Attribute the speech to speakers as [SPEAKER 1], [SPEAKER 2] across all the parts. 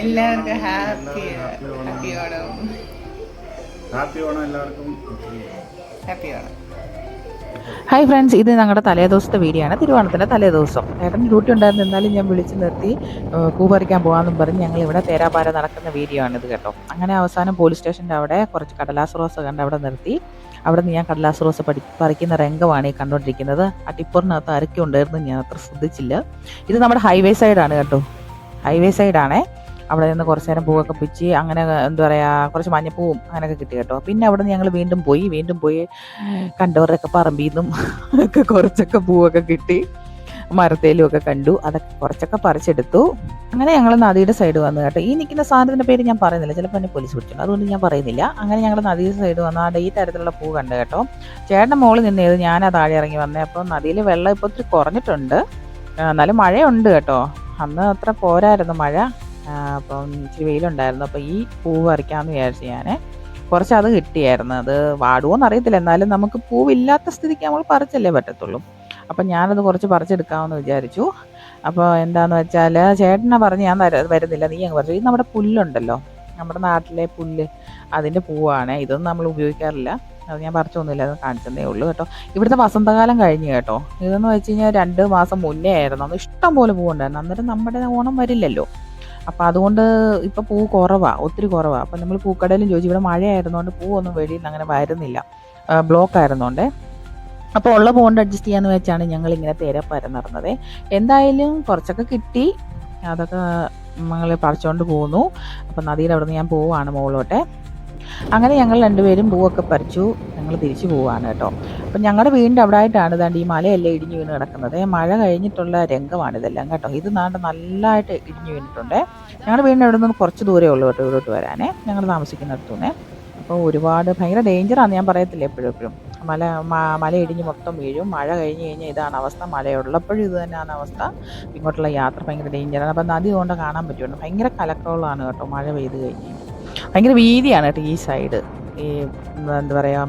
[SPEAKER 1] എല്ലാവർക്കും happy happy Onam.
[SPEAKER 2] Happy Onam. എല്ലാവർക്കും.
[SPEAKER 1] Happy Onam.
[SPEAKER 3] Hi friends ഇത് ഞങ്ങളുടെ തലേദിവസത്തെ വീഡിയോ ആണ്. തിരുവോണത്തിന്റെ തലേദിവസം ഏട്ടൻ ഡ്യൂട്ടി ഉണ്ടായിരുന്നു. എന്നാലും ഞാൻ വിളിച്ച് നിർത്തി കൂപറിക്കാൻ പോകാമെന്നും പറഞ്ഞ് ഞങ്ങൾ ഇവിടെ തേരാപാര നടക്കുന്ന വീഡിയോ ആണിത് കേട്ടോ. അങ്ങനെ അവസാനം പോലീസ് സ്റ്റേഷന്റെ അവിടെ കുറച്ച് കടലാസ് റോസ് കണ്ട് അവിടെ നിർത്തി. അവിടെ നിന്ന് ഞാൻ കടലാസ് റോസ് പഠി പറിക്കുന്ന രംഗമാണ് ഈ കണ്ടുകൊണ്ടിരിക്കുന്നത് ആ ടിപ്പറിനകത്ത് അരക്കുണ്ടായിരുന്നു ഞാൻ അത്ര ശ്രദ്ധിച്ചില്ല. ഇത് നമ്മുടെ ഹൈവേ സൈഡാണ് കേട്ടോ. ഹൈവേ സൈഡാണേ അവിടെ നിന്ന് കുറച്ച് നേരം പൂവൊക്കെ പിച്ച് അങ്ങനെ എന്താ പറയുക കുറച്ച് മഞ്ഞപ്പൂവും അങ്ങനെയൊക്കെ കിട്ടി കേട്ടോ. പിന്നെ അവിടെ നിന്ന് ഞങ്ങൾ വീണ്ടും പോയി വീണ്ടും പോയി കണ്ടവരൊക്കെ പറമ്പിൽ നിന്നും ഒക്കെ കുറച്ചൊക്കെ പൂവൊക്കെ കിട്ടി. മരത്തേലും ഒക്കെ കണ്ടു അതൊക്കെ കുറച്ചൊക്കെ പറിച്ചെടുത്തു. അങ്ങനെ ഞങ്ങൾ നദിയുടെ സൈഡ് വന്നു കേട്ടോ. ഈ നിൽക്കുന്ന സാധനത്തിന്റെ പേര് ഞാൻ പറയുന്നില്ല ചിലപ്പോൾ എന്നെ പോലീസ് പിടിച്ചിട്ടുണ്ട് അതുകൊണ്ട് ഞാൻ പറയുന്നില്ല. അങ്ങനെ ഞങ്ങൾ നദിയുടെ സൈഡ് വന്നു. അവിടെ ഈ തരത്തിലുള്ള പൂ കണ്ടു കേട്ടോ. ചേട്ടന്റെ മോളിൽ നിന്നേത് ആ താഴെ ഇറങ്ങി വന്നേ. അപ്പോൾ നദിയിൽ വെള്ളം ഇപ്പോൾ ഒത്തിരി കുറഞ്ഞിട്ടുണ്ട്. എന്നാലും മഴയുണ്ട് കേട്ടോ. അന്ന് അത്ര പോരായിരുന്നു മഴ. അപ്പം ഇച്ചിരി വെയിലുണ്ടായിരുന്നു. അപ്പോൾ ഈ പൂ പറിക്കാമെന്ന് വിചാരിച്ചു ഞാൻ കുറച്ച് അത് കിട്ടിയായിരുന്നു. അത് വാടുവോന്ന് അറിയത്തില്ല. എന്നാലും നമുക്ക് പൂവില്ലാത്ത സ്ഥിതിക്ക് നമ്മൾ പറിച്ചല്ലേ പറ്റത്തുള്ളൂ. അപ്പം ഞാനത് കുറച്ച് പറിച്ചെടുക്കാമെന്ന് വിചാരിച്ചു. അപ്പോൾ എന്താണെന്ന് വെച്ചാൽ ചേട്ടനെ പറഞ്ഞ് ഞാൻ വരുന്നില്ല. നീ അങ്ങ് പറഞ്ഞു ഇത് നമ്മുടെ പുല്ലുണ്ടല്ലോ. നമ്മുടെ നാട്ടിലെ പുല്ല് അതിന്റെ പൂവാണ്. ഇതൊന്നും നമ്മൾ ഉപയോഗിക്കാറില്ല. അത് ഞാൻ പറിച്ചൊന്നുമില്ല. അത് കാണിച്ചതേ ഉള്ളൂ കേട്ടോ. ഇവിടുത്തെ വസന്തകാലം കഴിഞ്ഞു കേട്ടോ. ഇതെന്ന് വെച്ച് കഴിഞ്ഞാൽ രണ്ട് മാസം മുന്നേ ആയിരുന്നു. അന്ന് ഇഷ്ടം പോലെ പൂവുണ്ടായിരുന്നു. അന്നേരം നമ്മുടെ ഓണം വരില്ലല്ലോ. അപ്പം അതുകൊണ്ട് ഇപ്പം പൂ കുറവാണ് ഒത്തിരി കുറവാണ് അപ്പം നമ്മൾ പൂക്കടയിലും ചോദിച്ചു ഇവിടെ മഴയായിരുന്നുകൊണ്ട് പൂവൊന്നും വെളിയിൽ അങ്ങനെ വരുന്നില്ല. ബ്ലോക്ക് ആയിരുന്നുകൊണ്ടേ അപ്പോൾ ഉള്ള പൂ കൊണ്ട് അഡ്ജസ്റ്റ് ചെയ്യാന്ന് വെച്ചാണ് ഞങ്ങൾ ഇങ്ങനെ തേര പരന്നിറന്നത് എന്തായാലും കുറച്ചൊക്കെ കിട്ടി. അതൊക്കെ ഞങ്ങൾ പറിച്ചുകൊണ്ട് പോന്നു. അപ്പം നദിയിൽ അവിടെ നിന്ന് ഞാൻ പോവാണ് മുകളിലോട്ടെ അങ്ങനെ ഞങ്ങൾ രണ്ടുപേരും പൂവൊക്കെ പറിച്ചു. ഞങ്ങൾ തിരിച്ചു പോവാണ് കേട്ടോ. അപ്പം ഞങ്ങളുടെ വീടിന്റെ അവിടെ ആയിട്ടാണ് ഇതാണ്ട് ഈ മലയെല്ലാം ഇടിഞ്ഞു വീണ് കിടക്കുന്നത്. മഴ കഴിഞ്ഞിട്ടുള്ള രംഗമാണ് ഇതെല്ലാം കേട്ടോ. ഇത് നാണ്ട് നല്ലതായിട്ട് ഇടിഞ്ഞു വീണിട്ടുണ്ട്. ഞങ്ങളുടെ വീടിന്റെ അവിടെ നിന്ന് കുറച്ച് ദൂരേ ഉള്ളൂ കേട്ടോ ഇവിടോട്ട് വരാനേ. ഞങ്ങൾ താമസിക്കുന്നിടത്തുനിന്ന് അപ്പോൾ ഒരുപാട് ഭയങ്കര ഡേഞ്ചറാണ് ഞാൻ പറയത്തില്ല എപ്പോഴും എപ്പോഴും. മല മല ഇടിഞ്ഞ് മൊത്തം വീഴും. മഴ കഴിഞ്ഞ് കഴിഞ്ഞാൽ ഇതാണ് അവസ്ഥ. മഴയുള്ളപ്പോഴും ഇത് തന്നെയാണ് അവസ്ഥ. ഇങ്ങോട്ടുള്ള യാത്ര ഭയങ്കര ഡേഞ്ചറാണ് അപ്പോൾ നദി കൊണ്ട് കാണാൻ പറ്റുമല്ലോ ഭയങ്കര കലക്കോളാണ് കേട്ടോ മഴ പെയ്ത് കഴിഞ്ഞ്. ഭയങ്കര വീതിയാണ് കേട്ടോ ഈ സൈഡ് ഈ എന്താ പറയുക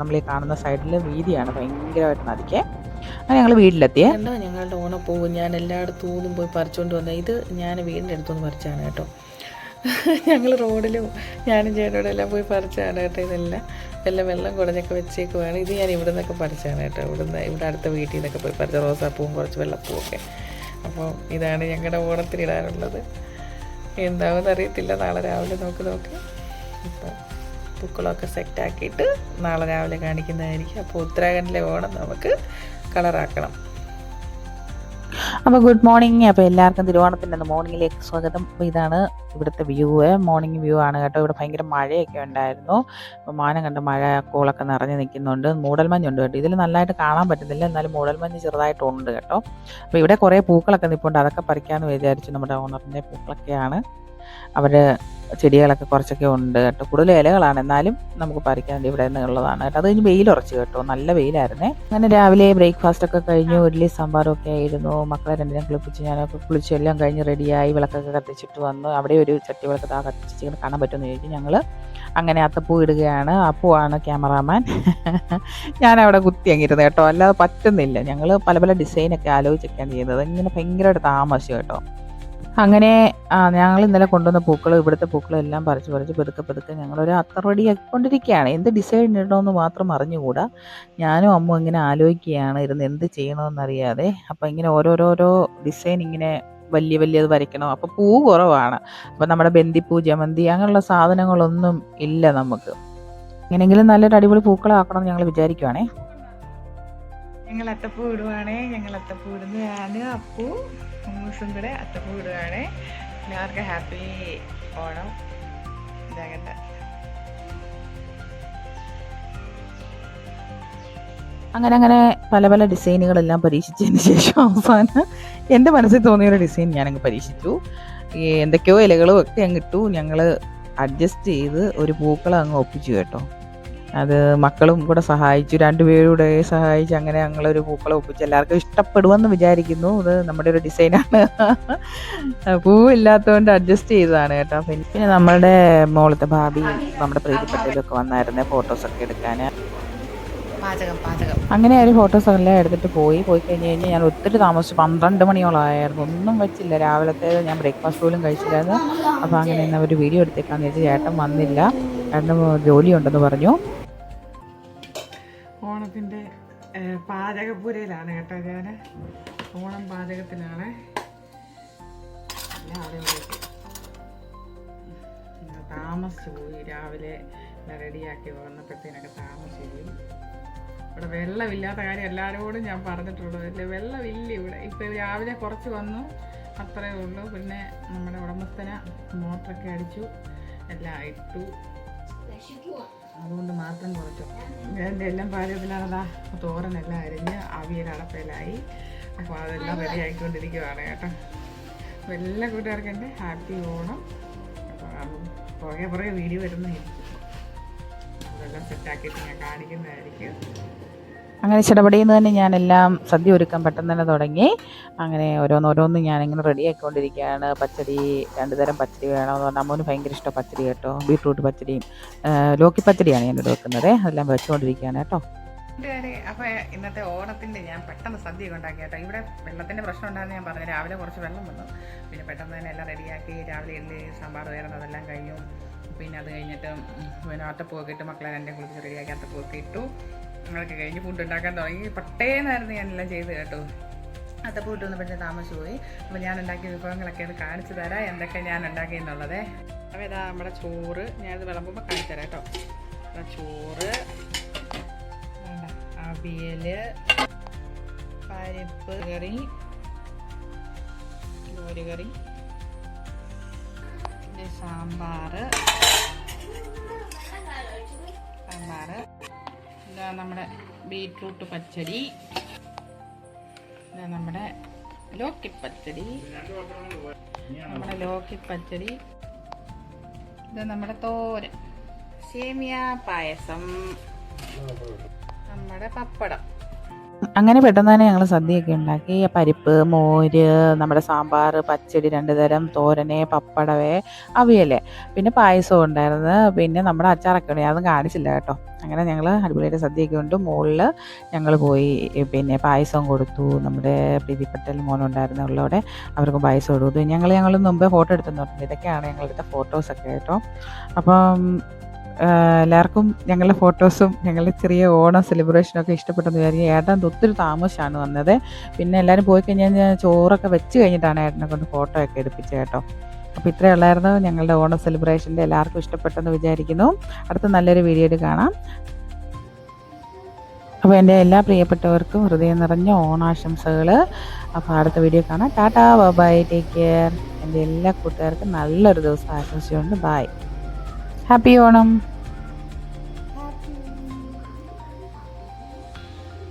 [SPEAKER 3] നമ്മൾ ഈ കാണുന്ന സൈഡിൽ വീതിയാണ് ഭയങ്കരമായിട്ട് നദിക്കേ അങ്ങനെ ഞങ്ങൾ വീട്ടിലെത്തിയേ.
[SPEAKER 1] കണ്ടോ ഞങ്ങളുടെ പോകും ഞാൻ എല്ലായിടത്തും നിന്നും പോയി പറിച്ചുകൊണ്ട് വന്നത്. ഇത് ഞാൻ വീടിന്റെ അടുത്തുനിന്ന് പറിച്ചാണ് കേട്ടോ. ഞങ്ങൾ റോഡിലും ഞാനും ചേട്ടനോടെ എല്ലാം പോയി പറിച്ചാണ് കേട്ടോ ഇതെല്ലാം. എല്ലാം വെള്ളം കുടഞ്ഞൊക്കെ വെച്ചേക്കുവാണ്. ഇത് ഞാൻ ഇവിടെ നിന്നൊക്കെ പറിച്ചാണ് കേട്ടോ. ഇവിടുന്ന് ഇവിടെ അടുത്ത വീട്ടിൽ നിന്നൊക്കെ പോയി പറിച്ച റോസാപ്പൂവും കുറച്ച് വെള്ളപ്പൂവൊക്കെ. അപ്പോൾ ഇതാണ് ഞങ്ങളുടെ ഓണത്തിന് എന്താവുമെന്ന് അറിയത്തില്ല. നാളെ രാവിലെ നോക്ക് നോക്ക്. ഇപ്പം പൂക്കളൊക്കെ സെറ്റാക്കിയിട്ട് നാളെ രാവിലെ കാണിക്കുന്നതായിരിക്കും. അപ്പോൾ ഉത്തരാഖണ്ഡിലെ ഓണം നമുക്ക് കളറാക്കണം
[SPEAKER 3] അപ്പോൾ ഗുഡ് മോർണിംഗ് അപ്പോൾ എല്ലാവർക്കും തിരുവോണത്തിന്റെ മോർണിംഗിലേക്ക് സ്വാഗതം. അപ്പോൾ ഇതാണ് ഇവിടുത്തെ വ്യൂ മോർണിംഗ് വ്യൂ ആണ് കേട്ടോ. ഇവിടെ ഭയങ്കര മഴയൊക്കെ ഉണ്ടായിരുന്നു. അപ്പോൾ മാനം കണ്ട് മഴ കോളൊക്കെ നിറഞ്ഞ് നിൽക്കുന്നുണ്ട്. മൂടൽമഞ്ഞുണ്ട് കേട്ടോ. ഇതിൽ നല്ലതായിട്ട് കാണാൻ പറ്റുന്നില്ല. എന്നാലും മൂടൽമഞ്ഞ് ചെറുതായിട്ടുണ്ട് കേട്ടോ. അപ്പോൾ ഇവിടെ കുറേ പൂക്കളൊക്കെ നിൽപ്പുണ്ട് അതൊക്കെ പറിക്കാമെന്ന് വിചാരിച്ചു നമ്മുടെ ഓണറിന്റെ പൂക്കളൊക്കെയാണ്. അവർ ചെടികളൊക്കെ കുറച്ചൊക്കെ ഉണ്ട് കേട്ടോ. കൂടുതൽ ഇലകളാണ്. എന്നാലും നമുക്ക് പറിക്കാൻ ഇവിടെ നിന്നുള്ളതാണ് കേട്ടോ. അത് കഴിഞ്ഞ് വെയിലുറച്ചു കേട്ടോ. നല്ല വെയിലായിരുന്നേ. അങ്ങനെ രാവിലെ ബ്രേക്ക്ഫാസ്റ്റ് ഒക്കെ കഴിഞ്ഞു. ഇഡ്ഡലി സാമ്പാറും ഒക്കെ ആയിരുന്നു. മക്കളെ രണ്ടിനും കുളിപ്പിച്ച് ഞാനൊക്കെ കുളിച്ച് എല്ലാം കഴിഞ്ഞ് റെഡിയായി വിളക്കൊക്കെ കത്തിച്ചിട്ട് വന്നു. അവിടെ ഒരു ചട്ടി വിളക്ക് താ കത്തിച്ച് കാണാൻ പറ്റുമെന്ന് ചോദിച്ചു ഞങ്ങൾ അങ്ങനെ അത്തപ്പൂ ഇടുകയാണ്. അപ്പുവാണ് ക്യാമറാമാൻ ഞാൻ അവിടെ കുത്തി അങ്ങിരുന്നു കേട്ടോ. അല്ലാതെ പറ്റുന്നില്ല. ഞങ്ങൾ പല പല ഡിസൈനൊക്കെ ആലോചിച്ചൊക്കെയാണ് ചെയ്യുന്നത്. ഇങ്ങനെ ഭയങ്കരമായിട്ട് താമസിച്ചു കേട്ടോ. അങ്ങനെ ഞങ്ങൾ ഇന്നലെ കൊണ്ടുവന്ന പൂക്കൾ ഇവിടുത്തെ പൂക്കളെല്ലാം പറിച്ച് പറിച്ച് പെതുക്കെ പെതുക്കെ ഞങ്ങളൊരു റെഡി ആക്കിക്കൊണ്ടിരിക്കുകയാണ്. എന്ത് ഡിസൈൻ ഇടണമെന്ന് മാത്രം അറിഞ്ഞുകൂടാ. ഞാനും അമ്മ ഇങ്ങനെ ആലോചിക്കുകയാണ് ഇരുന്ന് എന്ത് ചെയ്യണമെന്നറിയാതെ അപ്പോൾ ഇങ്ങനെ ഓരോരോരോ ഡിസൈൻ ഇങ്ങനെ വലിയ വലിയത് വരയ്ക്കണം. അപ്പോൾ പൂ കുറവാണ്. അപ്പോൾ നമ്മുടെ ബന്ദിപ്പൂ ജമന്തി അങ്ങനെയുള്ള സാധനങ്ങളൊന്നും ഇല്ല നമുക്ക്. എങ്ങനെയെങ്കിലും നല്ലൊരു അടിപൊളി പൂക്കളാക്കണം ഞങ്ങൾ വിചാരിക്കുവാണേ.
[SPEAKER 1] ഞങ്ങൾ അത്തപ്പൂ ഇടുവാണേ ഞങ്ങൾ അത്തപ്പൂ ഇടുന്നതാണ് അപ്പു മൂസും കൂടെ അത്തപ്പൂ ഇടുവാണേ. എല്ലാവർക്കും ഹാപ്പി ഓണം. ഇതാകട്ടെ.
[SPEAKER 3] അങ്ങനെ അങ്ങനെ പല പല ഡിസൈനുകളെല്ലാം പരീക്ഷിച്ചതിന് ശേഷം അവസാനം എന്റെ മനസ്സിൽ തോന്നിയൊരു ഡിസൈൻ ഞാനങ്ങ് പരീക്ഷിച്ചു. എന്തൊക്കെയോ ഇലകളും ഒക്കെ അങ്ങ് ഇട്ടു. ഞങ്ങൾ അഡ്ജസ്റ്റ് ചെയ്ത് ഒരു പൂക്കളം അങ്ങ് ഒപ്പിച്ചു കേട്ടോ. അത് മക്കളും കൂടെ സഹായിച്ചു രണ്ടുപേരൂടെ സഹായിച്ച് അങ്ങനെ ഞങ്ങളൊരു പൂക്കളെ ഒപ്പിച്ചു. എല്ലാവർക്കും ഇഷ്ടപ്പെടുമെന്ന് വിചാരിക്കുന്നു. ഇത് നമ്മുടെ ഒരു ഡിസൈനാണ് പൂവില്ലാത്തതുകൊണ്ട് അഡ്ജസ്റ്റ് ചെയ്തതാണ് കേട്ടോ. പിന്നെ നമ്മുടെ നമ്മളുടെ മോളത്തെ ഭാബി നമ്മുടെ പ്രീതിപ്പെട്ടതിലൊക്കെ വന്നായിരുന്നേ ഫോട്ടോസൊക്കെ എടുക്കാൻ.
[SPEAKER 1] പാചകം പാചകം.
[SPEAKER 3] അങ്ങനെ ഒരു ഫോട്ടോസ് എല്ലാം എടുത്തിട്ട് പോയി. പോയി കഴിഞ്ഞ് കഴിഞ്ഞാൽ ഞാൻ ഒത്തിരി താമസിച്ചു. പന്ത്രണ്ട് മണിയോളം ആയിരുന്നു ഒന്നും വെച്ചില്ല. രാവിലത്തെ ഞാൻ ബ്രേക്ക്ഫാസ്റ്റ് പോലും കഴിച്ചില്ലായിരുന്നു. അപ്പോൾ അങ്ങനെ ഒരു വീഡിയോ എടുത്തേക്കാന്ന് വെച്ച് ചേട്ടൻ വന്നില്ല. ചേട്ടന് ജോലിയുണ്ടെന്ന് പറഞ്ഞു.
[SPEAKER 1] ഓണത്തിന്റെ പാചകപ്പുരയിലാണ് കേട്ടോ ഞാൻ ഓണം പാചകത്തിലാണ് താമസിച്ചു പോയി. രാവിലെ റെഡിയാക്കി വന്നപ്പോഴത്തേനൊക്കെ താമസിച്ചു. പോയി ഇവിടെ വെള്ളമില്ലാത്ത കാര്യം എല്ലാവരോടും ഞാൻ പറഞ്ഞിട്ടുള്ളത് അല്ലേ വെള്ളമില്ല ഇവിടെ. ഇപ്പം രാവിലെ കുറച്ച് വന്നു. അത്രയേ ഉള്ളൂ. പിന്നെ നമ്മുടെ ഉടമസ്ഥന മോട്ടറൊക്കെ അടിച്ചു. എല്ലാം ഇട്ടു. അതുകൊണ്ട് മാത്രം കുറച്ചു. എന്റെ എല്ലാം പാചകത്തിലാണതാ. തോരനെല്ലാം അരിഞ്ഞ് അവിയൽ അടപ്പയിലായി. അപ്പോൾ അതെല്ലാം റെഡി ആയിക്കൊണ്ടിരിക്കുവാണ് കേട്ടോ. അപ്പോൾ എല്ലാ കൂട്ടുകാർക്കും എന്റെ ഹാപ്പി ഓണം. അപ്പോൾ പുറകെ പുറകെ വീഡിയോ വരുന്നതായിരിക്കും. അതെല്ലാം സെറ്റാക്കിയിട്ട് ഞാൻ കാണിക്കുന്നതായിരിക്കും.
[SPEAKER 3] അങ്ങനെ ചിടപടിയെന്ന് തന്നെ ഞാനെല്ലാം സദ്യ ഒരുക്കാൻ പെട്ടെന്ന് തന്നെ തുടങ്ങി. അങ്ങനെ ഓരോന്നോരോന്ന് ഞാനിങ്ങനെ റെഡി ആക്കിക്കൊണ്ടിരിക്കുകയാണ് പച്ചടി രണ്ട് തരം പച്ചടി വേണമെന്ന് പറഞ്ഞാൽ അമ്മൂന് ഭയങ്കര ഇഷ്ടം പച്ചടി കേട്ടോ. ബീട്രൂട്ട് പച്ചടിയും ലോക്കി പച്ചടിയാണ് ഞാൻ വെക്കുന്നത്. അതെല്ലാം വെച്ചുകൊണ്ടിരിക്കുകയാണ് കേട്ടോ.
[SPEAKER 1] അപ്പോൾ ഇന്നത്തെ ഓണത്തിന്റെ ഞാൻ പെട്ടെന്ന് സദ്യ ഉണ്ടാക്കി കേട്ടോ. ഇവിടെ വെള്ളത്തിന്റെ പ്രശ്നം ഉണ്ടായിരുന്നു ഞാൻ പറഞ്ഞു. രാവിലെ കുറച്ച് വെള്ളം വന്നു. പിന്നെ പെട്ടെന്ന് തന്നെ എല്ലാം റെഡിയാക്കി രാവിലെ ഇഡ്ഡലി സാമ്പാർ വേറെന്നതെല്ലാം കഴിഞ്ഞു. പിന്നെ അത് കഴിഞ്ഞിട്ട് പിന്നെ അത്തപ്പൂവൊക്കെ ഇട്ട് മക്കളെ രണ്ടേ കുളിച്ച് റെഡിയാക്കി അത്തപ്പൂവൊക്കെ ഇട്ടു. അതൊക്കെ കഴിഞ്ഞ് ഫുഡ് ഉണ്ടാക്കാൻ തുടങ്ങി. പട്ടേന്നായിരുന്നു ഞാനെല്ലാം ചെയ്ത് കേട്ടോ. അത്തപ്പൂ ഇട്ട് പിന്നെ താമസിച്ചു പോയി. അപ്പോൾ ഞാൻ ഉണ്ടാക്കിയ വിഭവങ്ങളൊക്കെ ഒന്ന് കാണിച്ചു തരാം. എന്തൊക്കെ ഞാൻ ഉണ്ടാക്കിയെന്നുള്ളത് അപ്പോൾ ഇതാ നമ്മുടെ ചോറ്. ഞാനിത് വിളമ്പുമ്പോൾ കാണിച്ചു തരാം കേട്ടോ. ചോറ്. അവിയൽ പരിപ്പ് കറി. മോര് കറി. പിന്നെ സാമ്പാറ്. സാമ്പാറ്. ഇതാ നമ്മുടെ ബീറ്റ്റൂട്ട് പച്ചടി. ഇതാ നമ്മുടെ ലോക്കി പച്ചടി. നമ്മുടെ ലോക്കി പച്ചടി. ഇത് നമ്മുടെ തോരൻ. സേമിയ പായസം. നമ്മുടെ പപ്പടം.
[SPEAKER 3] അങ്ങനെ പെട്ടെന്ന് തന്നെ ഞങ്ങൾ സദ്യയൊക്കെ ഉണ്ടാക്കി. പരിപ്പ് മോര് നമ്മുടെ സാമ്പാർ പച്ചടി രണ്ട് തരം തോരനെ പപ്പടവേ അവിയൽ. പിന്നെ പായസവും ഉണ്ടായിരുന്നു. പിന്നെ നമ്മുടെ അച്ചാറൊക്കെ ഉണ്ട്. അതൊന്നും കാണിച്ചില്ല കേട്ടോ. അങ്ങനെ ഞങ്ങൾ അടിപൊളിയായിട്ട് സദ്യയൊക്കെ ഉണ്ട്. മുകളിൽ ഞങ്ങൾ പോയി പിന്നെ പായസം കൊടുത്തു. നമ്മുടെ പ്രീതിപ്പെട്ടൽ മോനുണ്ടായിരുന്ന ഉള്ളവിടെ. അവർക്ക് പായസം കൊടുത്തു. ഞങ്ങൾ ഞങ്ങൾ മുമ്പേ ഫോട്ടോ എടുത്തെന്ന് പറഞ്ഞു ഇതൊക്കെയാണ് ഞങ്ങളെടുത്ത ഫോട്ടോസൊക്കെ കേട്ടോ. അപ്പം എല്ലാവർക്കും ഞങ്ങളുടെ ഫോട്ടോസും ഞങ്ങളുടെ ചെറിയ ഓണം സെലിബ്രേഷനും ഒക്കെ ഇഷ്ടപ്പെട്ടെന്ന് വിചാരിക്കും. ഏട്ടൻ ഒത്തിരി താമസിച്ചാണ് വന്നത്. പിന്നെ എല്ലാവരും പോയി കഴിഞ്ഞാൽ ഞാൻ ചോറൊക്കെ വെച്ച് കഴിഞ്ഞിട്ടാണ് ഏട്ടനെ കൊണ്ട് ഫോട്ടോ ഒക്കെ എടുപ്പിച്ചത് കേട്ടോ. അപ്പോൾ ഇത്രയേ ഉള്ളായിരുന്നു ഞങ്ങളുടെ ഓണം സെലിബ്രേഷന്റെ എല്ലാവർക്കും ഇഷ്ടപ്പെട്ടെന്ന് വിചാരിക്കുന്നു. അടുത്ത നല്ലൊരു വീഡിയോയിൽ കാണാം. അപ്പോൾ എന്റെ എല്ലാ പ്രിയപ്പെട്ടവർക്കും ഹൃദയം നിറഞ്ഞ ഓണാശംസകൾ അപ്പോൾ അടുത്ത വീഡിയോ കാണാം. Tata bye take care. എന്റെ എല്ലാ കൂട്ടുകാർക്കും നല്ലൊരു ദിവസം ആശംസിച്ചുകൊണ്ട് ബൈ. ഹാപ്പി ഓണം